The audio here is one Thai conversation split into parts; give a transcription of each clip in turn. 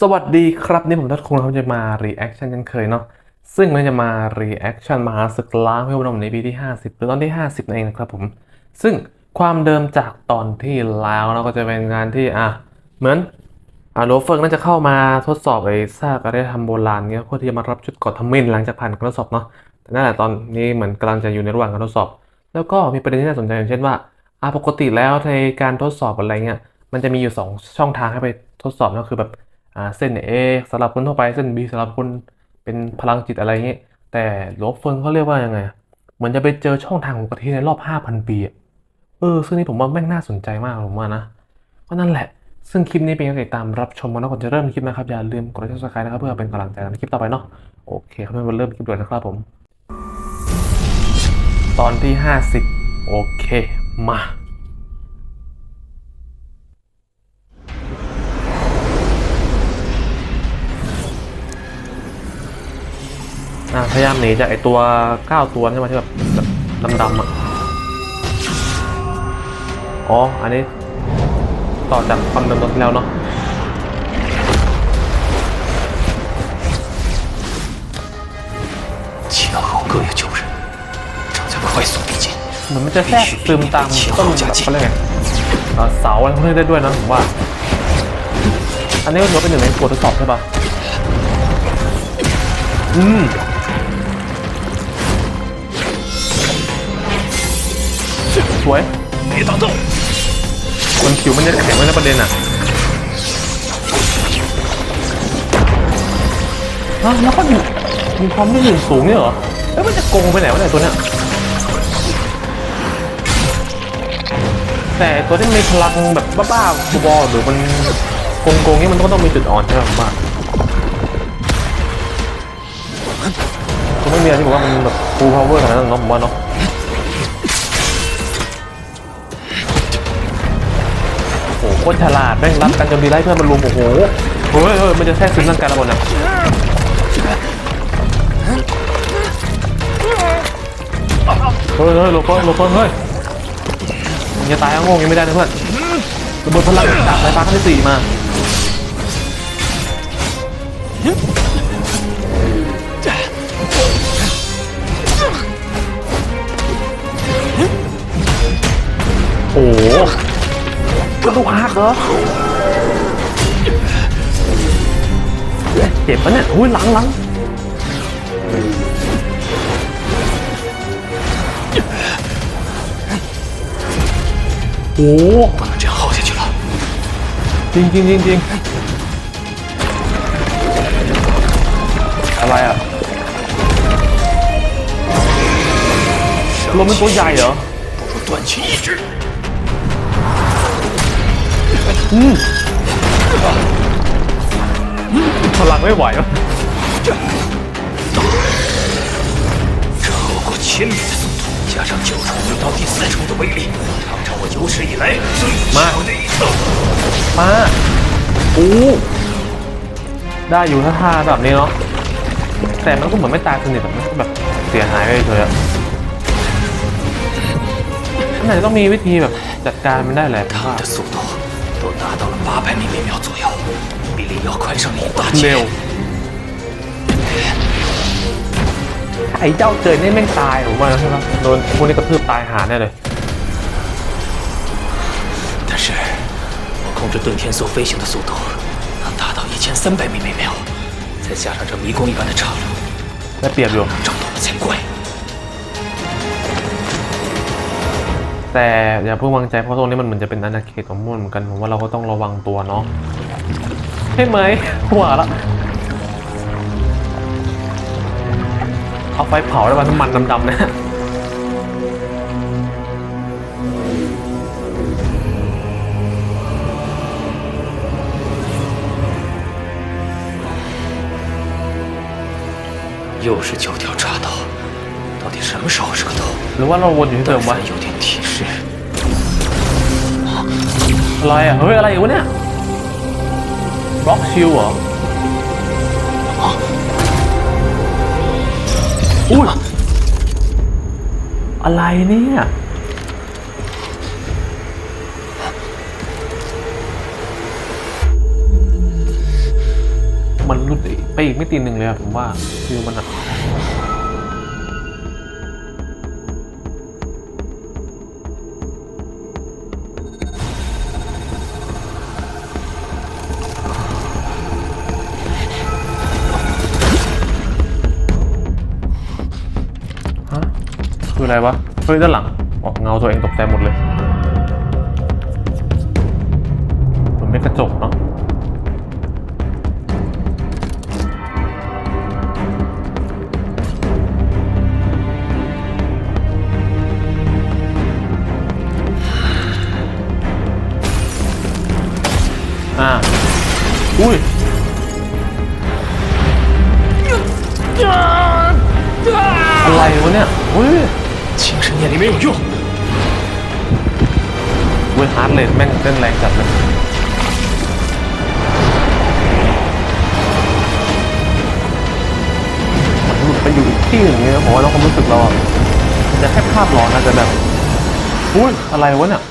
สวัสดีครับนี่ผมทัศคงเราจะมา reaction กันเคยเนาะซึ่งเราจะมา reaction มาศึกล้างเพื่อนในปีที่ 50 หรือตอนที่ 50นั่นเองนะครับผม ซึ่งความเดิมจากตอนที่แล้วเนาก็จะเป็นงานที่อะเหมือนอ่าโรเฟิร์กน่าจะเข้ามาทดสอบไอ้ซากอารยธรรมโบราณเนี้ยเพื่อที่จะมารับชุดกอดทมินหลังจากผ่านการทดสอบเนาะแต่นั่นแหละตอนนี้เหมือนกำลังจะอยู่ในระหว่างการทดสอบ แล้วก็มีประเด็นที่น่าสนใจอย่างเช่นว่าอ่าปกติแล้วในการทดสอบอะไรเงี้ยมันจะมีอยู่สองช่องทางให้ไปทดสอบก็คือแบบ เส้น A สำหรับคนทั่วไปเส้น B สำหรับคนเป็นพลังจิตอะไรเงี้ยแต่โลบเฟิงเขาเรียกว่ายังไงเหมือนจะไปเจอช่องทางของประเทศในรอบ 5,000 ปีเออซึ่งนี่ผมว่าแม่งน่าสนใจมากผมว่านะก็นั่นแหละ ซึ่งคลิปนี้เป็นการติดตามรับชมกันนะก่อนจะเริ่มคลิปนะครับ อย่าลืมกดไลค์กดซับสไครต์นะครับเพื่อเป็นกำลังใจในคลิปต่อไปเนาะโอเคครับมาเริ่มคลิปด่วนนะครับผม ตอนที่ 50 โอเค มา พยายามหนีจากไอตัวเก้าตัวใช่ไหมที่แบบดำๆอะ อ๋อ อันนี้ ต่อจากความดำมตัวแล้วเนาะเหมือนมันจะแทรกซึมตามต้นแบบเขาเรียเสาอะไรพวกนี้ได้ด้วยนะผมว่า อันนี้ก็ถือเป็นหนึ่งในบททดสอบใช่ปะอืม สวยนี่ต่อสู้คนผิวมันจะแข็งไว้นะประเด็นอะฮะแล้วก็อยู่มีความได้ยืนสูงเนี่ยเหรอ แล้วมันจะโกงไปไหนวะเนี่ยตัวเนี้ย แต่ตัวที่มีพลังแบบบ้าๆบอๆหรือมันโกงๆนี่มันก็ต้องมีจุดอ่อนใช่ไหมผมว่าผมไม่มีอะไรที่บอกว่ามันแบบฟูลพาวเวอร์ขนาดนั้นเนาะผมว่าเนาะ คตรฉลาดแม่งรับกันจนดีไล่เพื่อนมารวมโอ้โหเฮ้ยเฮ้ยมันจะแทรกซึมร่างกายเราหมดนะเฮ้ยเฮ้ยหลโก้โลโก้เฮ้ยอย่าตายอะโง่ยังไม่ได้นะเพื่อนระเบิดพลังจากสายฟ้าขั้นที่สี่มา กระดูกหักเหรอเจ็บปะเนี่ยอุ้ยหลังหลัง โอ้โห 不能这样耗下去了。 จริงจริงจริงจริงอะไรอ่ะลมเป็นตัวใหญ่เหรอ 不如断其 意志。 พลังไม่ไหววะ 这超过千米的速度，加上九重六到第四重的威力，尝尝我有史以来最强的一次。 มาโอ้ได้อยู่ถ้าท่าแบบนี้เนาะ แต่มันก็เหมือนไม่ตายสนิทแบบมันก็แบบเสียหายไปเฉยๆอะมันอาจจะต้องมีวิธีแบบจัดการมันได้แหละผม 他 ว่า 们的速度 都达到了八百米每秒左右，比李瑶快上了一大 เร็ 截 ว。ไอ้เจ้าเจยนี่แม่งตายผมว่าใช่ปะโดนพวกนี้กระทืบตายหาแน่เลย 但是我控制遁天梭飞行的速度能达到一千三百米每秒，再加上这迷宫一般的岔路， ได้เปรียบอยู่ 找到了才怪。 แต่อย่าเพิ่งวางใจเพราะตรงนี้มันเหมือนจะเป็นอาณาเขตของม่วนเหมือนกันผมว่าเราก็ต้องระวังตัวเนาะใช่ไหมหัวละเอาไฟเผาได้ป่ะน้ำมันดำๆนะ 又是九条岔道，到底 什么时候是个头？ หรือว่าเราวนอยู่ที่เดิมวะ 但凡有点提示， อะไรอ่ะเฮ้ยอะไรอยู่วะเนี่ยบล็อกชิลเหรออุ้ยอะไรเนี่ย อีกไม่ตีหนึ่งเลยอะผมว่าฟิลมันอะ ือะไรวะ เฮ้ยด้านหลังออกเงาตัวเองตกใจหมดเลยเหมือนเป็นกระจกเนาะอ่าอุ้ย เร์ดเลยแม่งเต้นแรงจัดเลยมันหลุดไปอยู่อีกที่หนึ่งเนี่ยผมว่าเราความรู้สึกเราอะจะแค่ภาพหลอนอาจจะแบบอุ้ยอะไรวะเนี่ย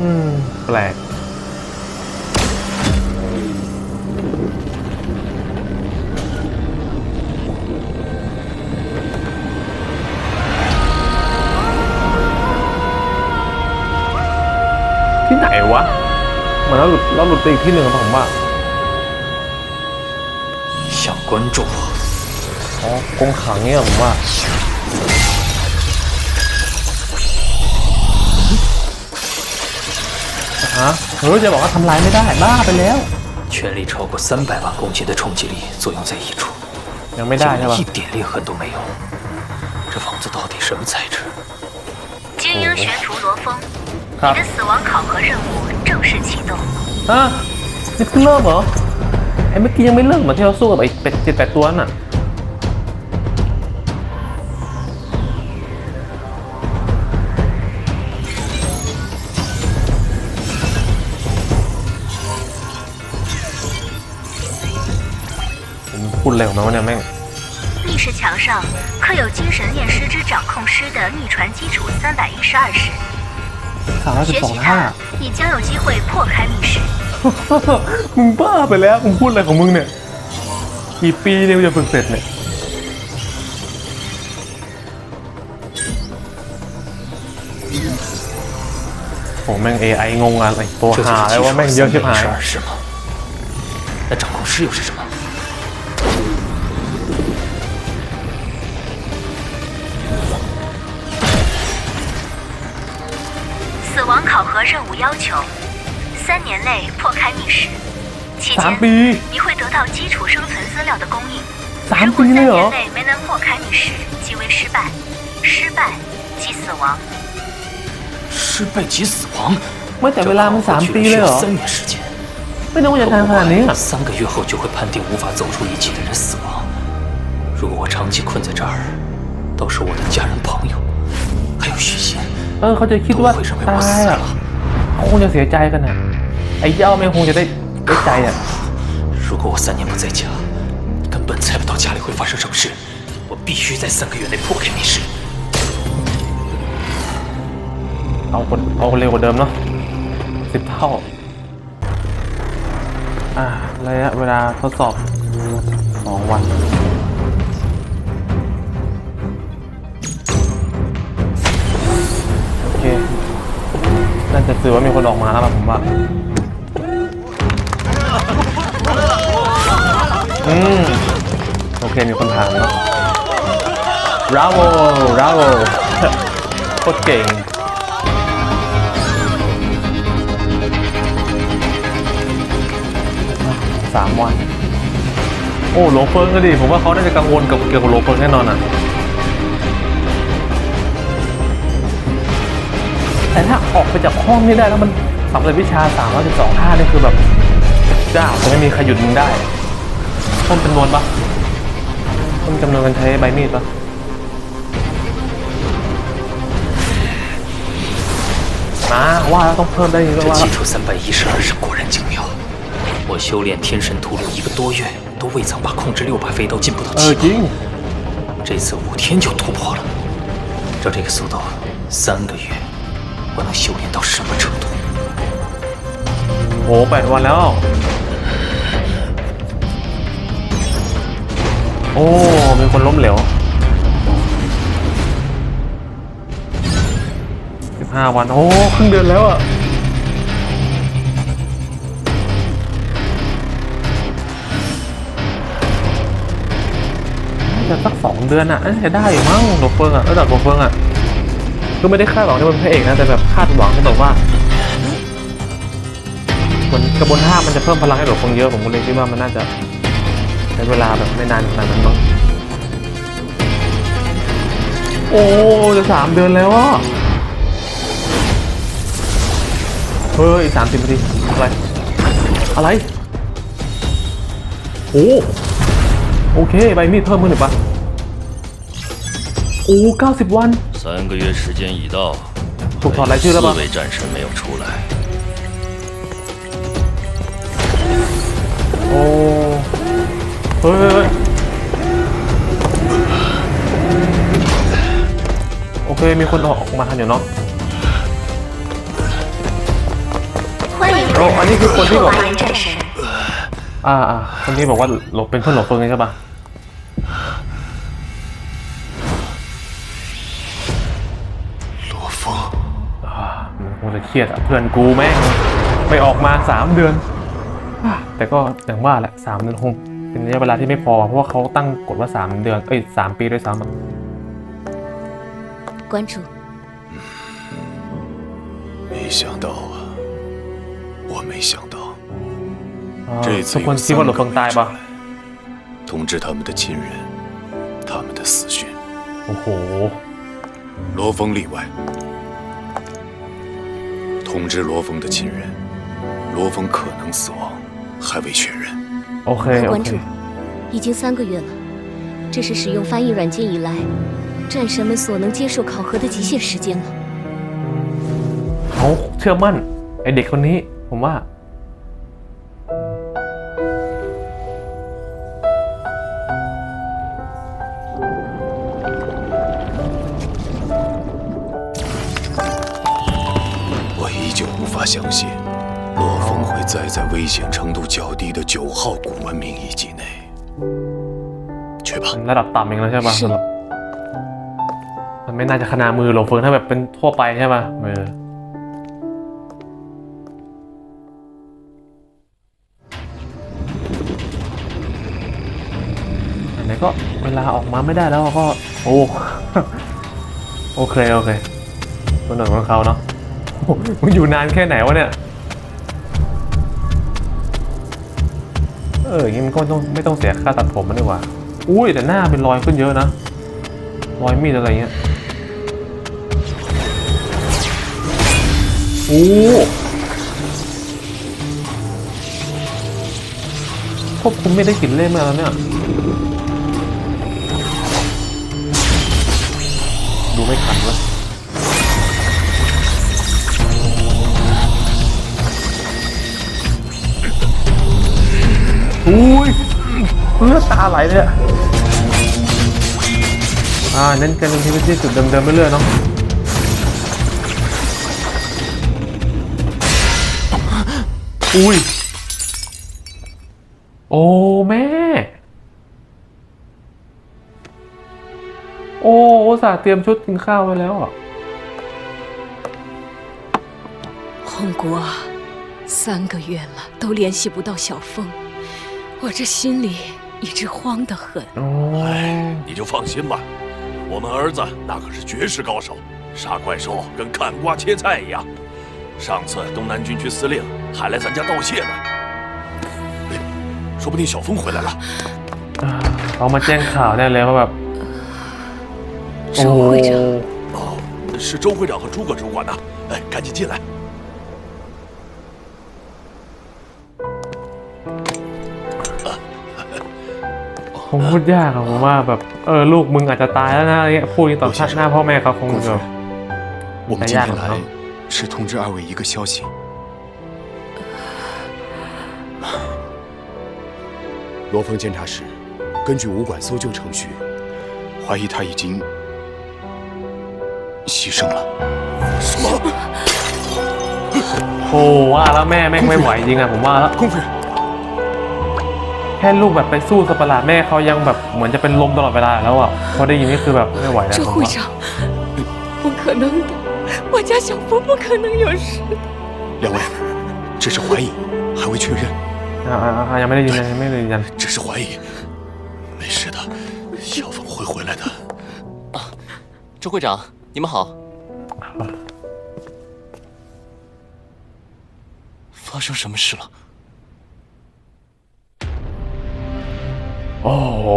อืมแปลก ลุดเราหลุดไปอีกที่หนึ่งอะผมว่า 想关注我， อ๋อกรงขังเนี่ยผมว่า ฮะเฮ้ยจะบอกว่าทำลายไม่ได้ บ้าไปแล้ว 全力超过三百万公斤的冲击力作用在一处， ยังไม่ได้ 竟 ใช่ 然 ปะ 一点裂痕都没有。这房子到底什么材质？精英学徒罗峰， ครับ 你的死亡考核任务正式启动。 ฮะนี่เพิ่งเริ่มเหรอไอ้เมื่อกี้ยังไม่เริ่มเหมือนที่เราสู้กับไอ้เป็ดเจ็ดแปดตัวนั่นน่ะ ผมพูดอะไรของมันวะเนี่ยแม่ง 密室墙上刻有精神念师之掌控师的逆传基础三百一十二式， สามร้อยสิบ 学 สอง 习 ท่า 它，你将有机会破开密室。 มึงบ้าไปแล้ว มึงพูดอะไรของมึงเนี่ย กี่ปีเนี่ยมึงจะฝึกเสร็จเนี่ย โอ้แม่ง AI งงอะไรตัว 这就 หา 是 แล้ว 基 ว่า 础 แม่งเยอะ 三 ชิบ 百 หา 一 ย 十二式吗？那掌控师又是什么？ 考核任务要求三年内破开密室。期间你会得到基础生存资料的供应。如果三年内没能破开密室即为失败。失败即死亡。失败即死亡？这拉姆法需要三年时间。三个月后就会判定无法走出遗迹的人死亡。如果我长期困在这儿到时我的家人朋友还有许仙。 เออเขาจะคิด 都 ว่า 会认为 ตา 我死 ยอ่ะ 了。 เขาคงจะเสียใจกันอ่ะ ไอ้เจ้าแม่งคงจะได้ได้ใจอ่ะ 如果我三年不在家，根本猜不到家里会发生什么事。我必须在三个月内破开密室。 เอาคนเอาเร็วกว่าเดิมเนาะสิบเท่า อ่าระยะเวลาทดสอบสองวัน จะสื่อว่ามีคนออกมาแล้วล่ะผมว่าอืมโอเคมีคนถามเนาะ bravo bravo โคตรเก่งสามวัน โอ้โหลเฟิงก็ดิผมว่าเขาน่าจะกังวลกับเกี่ยวกับโลเฟิงแน่นอนอะ แต่ถ้าออกไปจากห้องนี้ได้แล้วมันสำเร็จวิชา3ามร้อยสิบสองท่านี่คือแบบเจ้าจะไม่มีใครหยุดมึงได้ต้นจำนวนปะต้นจำนวนกันใช้ใบมีดปะมาว่าแล้วต้องเพิ่มได้อีกแล้ว 这 ว่า 基础三百一十二式果然精妙。我修炼天神屠龙一个多月，都未曾把控制六把飞刀进步到 เออ 七 จริง 把，这次五天就突破了。 照这个速度，三个月 我能修炼到什么程度？ โอ้แปดวันแล้ว โอ้ มีคนล้มเหลวสิบห้าวัน โอ้ ครึ่งเดือนแล้วอ่ะ น่าจะสักสองเดือนอ่ะน่าจะได้อยู่มั้งหลวงเฟิงอ่ะระดับหลวงเฟิงอ่ะ คือไม่ได้คาดหวังที่เป็นพระเอกนะแต่แบบคาดหวังที่แบบว่าเหมือนกระบวนท่ามันจะเพิ่มพลังให้หลวงเฟิงเยอะผมก็เลยคิดว่ามันน่าจะใช้เวลาแบบไม่นานขนาดนั้นมั้งโอ้จะสามเดือนแล้วอะเฮ้ยสามสิบนาทีอะไร อะไรโอ้โอเค ใบมีดเพิ่มขึ้นหรือปะโอ้เก้าสิบวัน 三个月时间已到，ถูกถอดรายชื่อแล้ว 四 ปะ 位战神没有出来， โอ้ เฮ้ยเฮ้ยเฮ้ยโอเค มีคนออกมาทันอยู่เนาะ 欢迎 โอ้อันนี้คือคนที่บอก 花园战神。 อ่าอ่าคนที่บอกว่าหลบเป็นเพื่อนหลบเฟิงใช่ปะ จะเครียดอ่ะ เพื่อนกูแม่งไม่ออกมาสามเดือนอ่ะแต่ก็อย่างว่าแหละสามเดือนคงเป็นระยะเวลาที่ไม่พอ เพราะว่าเขาตั้งกฎว่าสามเดือน เอ้ยสามปีด้วยซ้ำอะ 关主，没想到啊，我没想到 อ่า 这 ทุ 次 กคน 有 คิดว่าหลบ 三 เฟิ 个 ง 没 ตาย 出 ปะ 来，通知他们的亲人，他们的死讯， โอ้โห 罗峰例外。 通知罗峰的亲人，罗峰可能死亡，还未确认。 โอเค โอ 关 เค 主，已经三个月了，这是使用翻译软件以来，战神们所能接受考核的极限时间了。 เขาเชื่อมั่น ไอเด็กคนนี้ ผมว่า 法相信，罗峰会栽在危险程度较低的九号古文明遗迹内。去吧， ระดับต่ำเองแล้วใช่ปะ 是 สำหรับมันไม่น่าจะขนาดมือหลบเฟิงถ้าแบบเป็นทั่วไปใช่ปะเอออันไหนก็เวลาออกมาไม่ได้แล้วก็ โอ้ โอเค โอเคตัวหนึ่งของเขาเนาะ โอ้โห มันอยู่นานแค่ไหนวะเนี่ย เอออย่างงี้มันก็ไม่ต้องไม่ต้องเสียค่าตัดผมมันดีกว่า อุ้ยแต่หน้าเป็นรอยขึ้นเยอะนะ รอยมีดอะไรเงี้ยโอ้ควบคุมไม่ได้กลิ่นเล่มมาแล้วเนี่ย ดูไม่ขันเลย เลือดตาไหลเลยอะอ่าเน้นกันที่ที่จุดเดิมๆไปเรื่อยเนาะอุ้ย โอ้แม่ โอ้อุตส่าห์เตรียมชุดกินข้าวไว้แล้วอ่ะ 红国，三个月了都联系不到小凤，我这心里 一直慌得很。 โอ้ 你就放心吧，我们儿子那可是绝世高手，杀怪兽跟砍瓜切菜一样。上次东南军区司令还来咱家道谢呢，哎说不定小峰回来了。 อ่าเขามาแจ้งข่าวได้เลยว่าแบบ โอ้ 周会长，哦，是周会长和诸葛主管呢。哎，赶紧进来。 งพูดยากอะผมว่าแบบเออลูกมึงอาจจะตายแล้วนะอะไรเงี้ยพูดอย่างนี้ต่อหน้าพ่อแม่เขาคงแบบ 我们今天太压了来是通知二位一个消息。罗峰监察室根据武馆搜救程序，怀疑他已经 牺牲了。什么？ โอ้ว่าแล้วแม่แม่งไม่ไหวจริงอะผมว่าแล้ว 公夫人， แ ค่ลูกแบบไปสู้สัตว์ประหลาดแม่เขายังแบบเหมือนจะเป็นลมตลอดเวลาแล้วอะพอได้ยินนี่คือแบบไม่ไหวแล้ว 这 ผม 会 ว่า 长，不可能的，我家小峰不可能有事。两位，只是怀疑，还未确认， อ่าอ่าอ่ายังไม่ได้ยินยังไม่ได้ยินยัน 只是怀疑。没事的，小凤会回来的。周会长，你们好。发生什么事了？ โอ้โห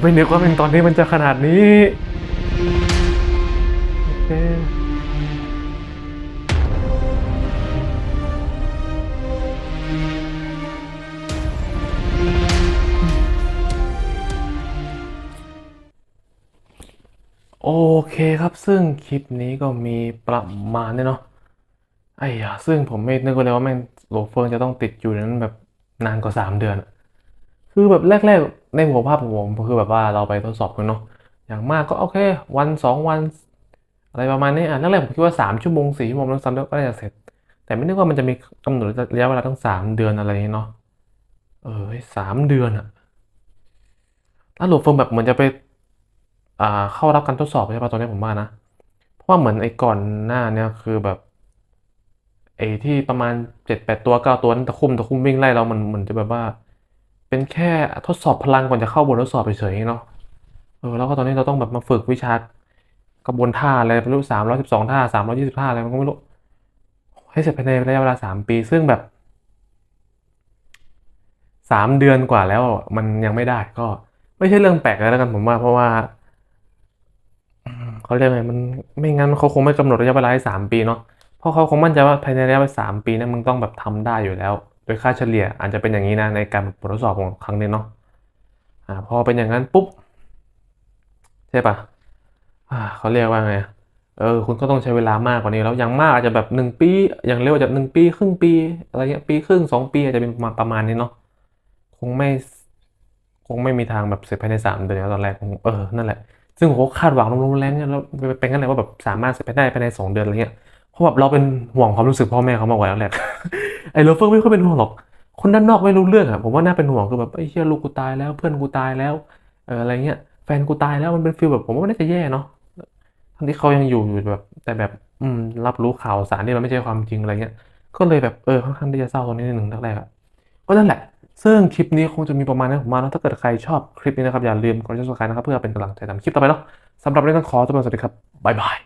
ไม่นึกว่าเป็นตอนนี้มันจะขนาดนี้โอเคโอเคครับซึ่งคลิปนี้ก็มีประมาณนี้เนาะไอ้ยาซึ่งผมไม่นึกเลยว่าแม่งโหลเฟิงจะต้องติดอยู่ในนั้นแบบนานกว่าสามเดือนอะ คือแบบแรกๆในหัวภาพของผมคือแบบว่าเราไปทดสอบกันเนาะอย่างมากก็โอเควันสองวัน อะไรประมาณนี้อะแรกๆผมคิดว่าสามชั่วโมงสี่ชั่วโมงแล้วซ้ำแล้วก็น่าจะเสร็จ แต่ไม่นึกว่ามันจะมีกำหนดระยะเวลาตั้งสามเดือนอะไรนี้เนาะเออสามเดือนอะแล้วโหลดโฟมแบบเหมือนจะไปอ่าเข้ารับการทดสอบใช่ป่ะตอนนี้ผมว่านะ เพราะว่าเหมือนไอ้ก่อนหน้าเนี่ยคือแบบไอ้ที่ประมาณเจ็ดแปดตัวเก้าตัวนั้นตะคุ่มตะคุ่มวิ่งไล่เรามันเหมือนจะแบบว่า เป็นแค่ทดสอบพลังก่อนจะเข้าบททดสอบเฉยๆเนาะเออแล้วก็ตอนนี้เราต้องแบบมาฝึกวิชากระบวนท่าอะไรไม่รู้สามร้อยสิบสองท่าสามร้อยี่สิบท่าอะไรมันก็ไม่รู้ให้เสร็จภายในระยะเวลาสามปี ซึ่งแบบสามเดือนกว่าแล้วมันยังไม่ได้ก็ไม่ใช่เรื่องแปลกอะไรแล้วกันผมว่าเพราะว่าเขาเรียกไงมันไม่งั้นเขาคงไม่กำหนดระยะเวลาให้สามปีเนาะเพราะเขาคงมั่นใจว่าภายในระยะเวลาสามปีนั้นมึงต้องแบบทำได้อยู่แล้ว ยค่าเฉลี่ยอาจจะเป็นอย่างนี้นะในการบททดสอบของครั้งนี้เนาะอ่าพอเป็นอย่างนั้นปุ๊บใช่ปะอ่าเขาเรียกว่าไงเออคุณก็ต้องใช้เวลามากกว่านี้แล้วอย่างมากอาจจะแบบหนึ่งปี อย่างเร็วอาจจะหนึ่งปีครึ่งปีอะไรเงี้ยปีครึ่งสองปีอาจจะเป็นประมาณประมาณนี้เนาะคงไม่คงไม่มีทางแบบเสร็จภายในสามเดือนตอนแรกคงเออนั่นแหละซึ่งผมคาดหวังลงๆแรงเนี่ยแล้วเป็นกันเลยว่าแบบสามารถเสร็จไปได้ภายในสองเดือนอะไรเงี้ย เพราะแบบเราเป็นห่วงความรู้สึกพ่อแม่เขามากกว่าแล้วแหละไอ้โรเฟอร์ไม่ค่อยเป็นห่วงหรอก คนด้านนอกไม่รู้เรื่องอะผมว่าน่าเป็นห่วงคือแบบไอ้เชี่ยลูกกูตายแล้วเพื่อนกูตายแล้วเอออะไรเงี้ยแฟนกูตายแล้วมันเป็นฟีลแบบผมว่าไม่น่าจะแย่เนาะทั้งที่เขายังอยู่อยู่แบบ แต่แบบอืมรับรู้ข่าวสารที่มันไม่ใช่ความจริงอะไรเงี้ย ก็เลยแบบเออค่อนข้างที่จะเศร้าตรงนี้นิดหนึ่งแรกๆอะก็นั่นแหละซึ่งคลิปนี้คงจะมีประมาณนี้ผมมาแล้วถ้าเกิดใครชอบคลิปนี้นะครับ อย่าลืมกดติดตามนะครับ เพื่อเป็นกำลังใจทำคลิปต่อไปเนาะสำหรับวันนี้ก็ขอตัวไปสวัสดีครับ บ๊ายบาย